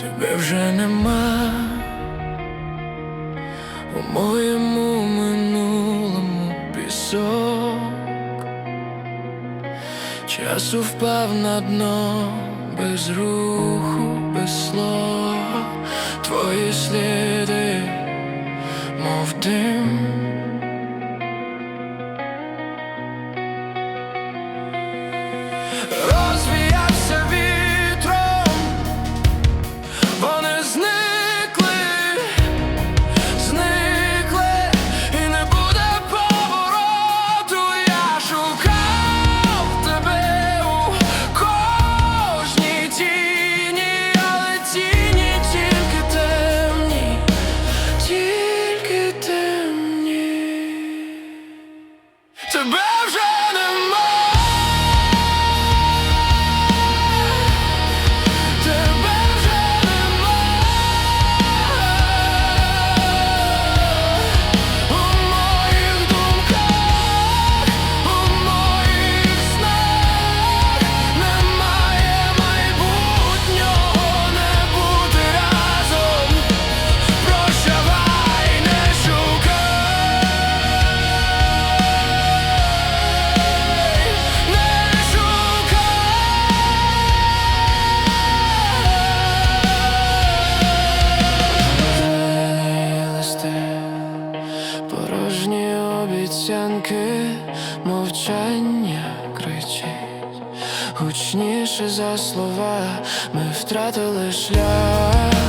тебе вже нема у моєму минулому пісок. Часу впав на дно без руху, без слова, твої сліди, мов дим. Розвіявся Тебе обіцянки, мовчання кричить гучніше за слова, ми втратили шлях.